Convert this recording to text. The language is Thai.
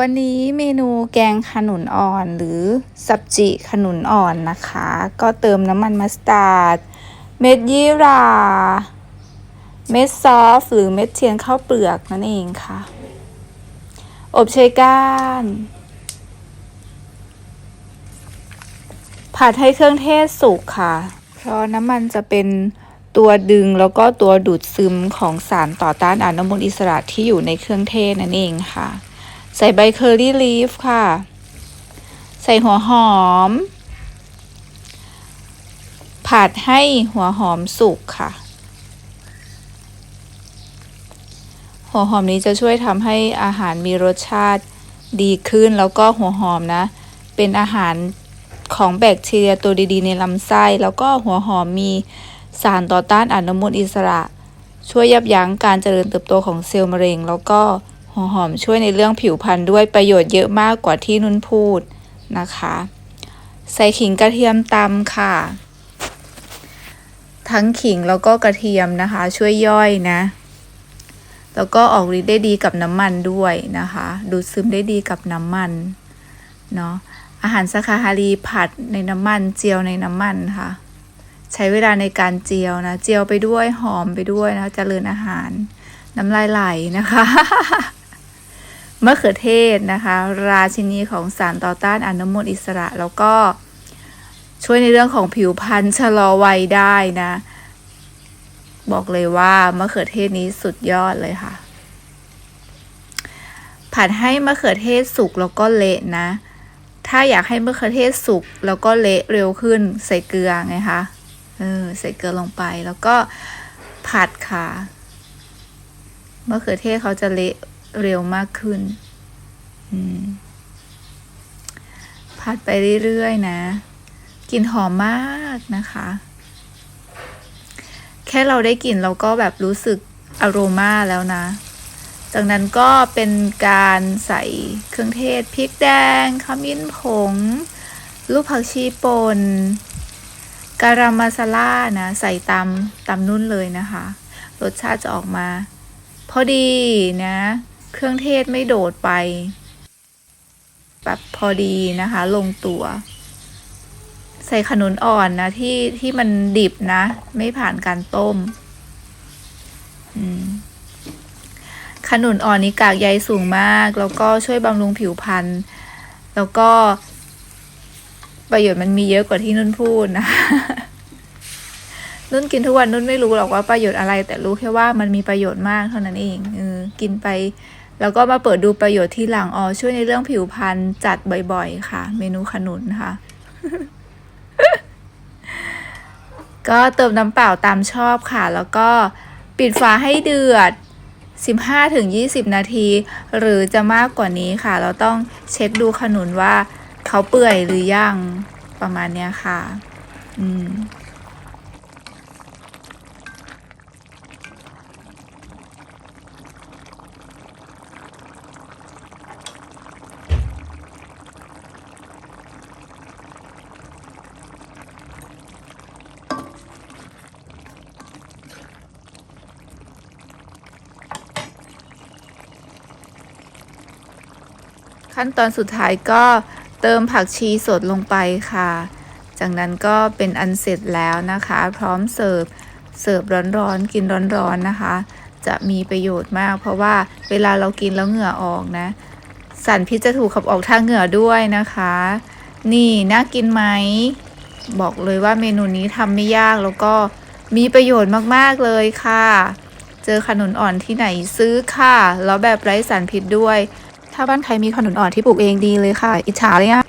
วันนี้เมนูแกงขนุนอ่อนหรือสับจิขนุนอ่อนนะคะ ก็เติมน้ำมันมัสตาร์ด เม็ดยี่หรา เม็ดซอฟหรือเม็ดเทียนข้าวเปลือกนั่นเองค่ะ อบเชยก้าน ผัดให้เครื่องเทศสุกค่ะ เพราะน้ำมันจะเป็นตัวดึงแล้วก็ตัวดูดซึมของสารต่อต้านอนุมูลอิสระที่อยู่ในเครื่องเทศนั่นเองค่ะ ใส่ใบเคอรี่ลีฟค่ะ ใส่หัวหอม ผัดให้หัวหอมสุกค่ะ หัวหอมนี้จะช่วยทำให้อาหารมีรสชาติดีขึ้นแล้วก็หัวหอมนะ เป็นอาหารของแบคทีเรียตัวดีๆ ในลำไส้ แล้วก็หัวหอมมีสารต่อต้านอนุมูลอิสระ ช่วยยับยั้งการเจริญเติบโตของเซลล์มะเร็ง แล้วก็ หัวหอมช่วยในเรื่องผิวพรรณด้วยประโยชน์เยอะมากกว่าที่นุ่นพูดนะคะ ใส่ขิงกระเทียมตำค่ะ ทั้งขิงแล้วก็กระเทียมนะคะ ช่วยย่อยนะ แล้วก็ออกฤทธิ์ได้ดีกับน้ำมันด้วยนะคะ ดูดซึมได้ดีกับน้ำมันเนาะอาหารสาขาฮารีผัดในน้ำมันเจียวในน้ำมันค่ะ ใช้เวลาในการเจียวนะ เจียวไปด้วยหอมไปด้วยนะเจริญอาหารน้ำลายไหลนะคะ มะเขือเทศนะคะ ราชินีของสารต่อต้านอนุมูลอิสระ แล้วก็ช่วยในเรื่องของผิวพรรณชะลอวัยได้นะ บอกเลยว่ามะเขือเทศนี้สุดยอดเลยค่ะ ผัดให้มะเขือเทศสุกแล้วก็เละนะ ถ้าอยากให้มะเขือเทศสุกแล้วก็เละเร็วขึ้นใส่เกลือไงคะเออใส่เกลือลงไปแล้วก็ผัดค่ะมะเขือเทศเขาจะเละ เร็วมากขึ้นผัดไปเรื่อยๆนะกลิ่นหอมมากนะคะ แค่เราได้กลิ่นเราก็แบบรู้สึกอโรมาแล้วนะ จากนั้นก็เป็นการใส่เครื่องเทศพริกแดง ขมิ้นผง ลูกผักชีป่นการามาซาล่านะ ใส่ตามตามนุ่นเลยนะคะ รสชาติจะออกมา พอดีนะ เครื่องเทศไม่โดดไป แบบพอดีนะคะ ลงตัว ใส่ขนุนอ่อนนะที่ที่มันดิบนะ ไม่ผ่านการต้มขนุนอ่อนนี้กากใยสูงมาก แล้วก็ช่วยบำรุงผิวพรรณแล้วก็ ประโยชน์มันมีเยอะกว่าที่นุ่นพูดนะนุ่นกินทุกวันนุ่นไม่รู้หรอกว่าประโยชน์อะไร แต่รู้แค่ว่ามันมีประโยชน์มากเท่านั้นเองเออกินไป แล้วก็มาเปิดดูประโยชน์ที่หลังอ๋อช่วยในเรื่องผิวพรรณจัดบ่อยๆ ค่ะ เมนูขนุนค่ะ ก็เติมน้ำเปล่าตามชอบค่ะ แล้วก็ปิดฝาให้เดือด 15-20 นาที หรือจะมากกว่านี้ค่ะ เราต้องเช็คดูขนุนว่าเขาเปื่อยหรือยังประมาณเนี้ยค่ะ อืม ขั้นตอนสุดท้ายก็เติมผักชีสดลงไปค่ะ จากนั้นก็เป็นอันเสร็จแล้วนะคะ พร้อมเสิร์ฟเสิร์ฟร้อนๆกินร้อนๆนะคะ จะมีประโยชน์มาก เพราะว่าเวลาเรากินแล้วเหงื่อออกนะ สารพิษจะถูกขับออกทางเหงื่อด้วยนะคะ นี่น่ากินไหมบอกเลยว่าเมนูนี้ทำไม่ยากแล้วก็มีประโยชน์มากๆเลยค่ะ เจอขนุนอ่อนที่ไหนซื้อค่ะ แล้วแบบไร้สารพิษด้วย ถ้าบ้านใครมีขนุนอ่อนที่ปลูกเองดีเลยค่ะ อิจฉาเลยอะ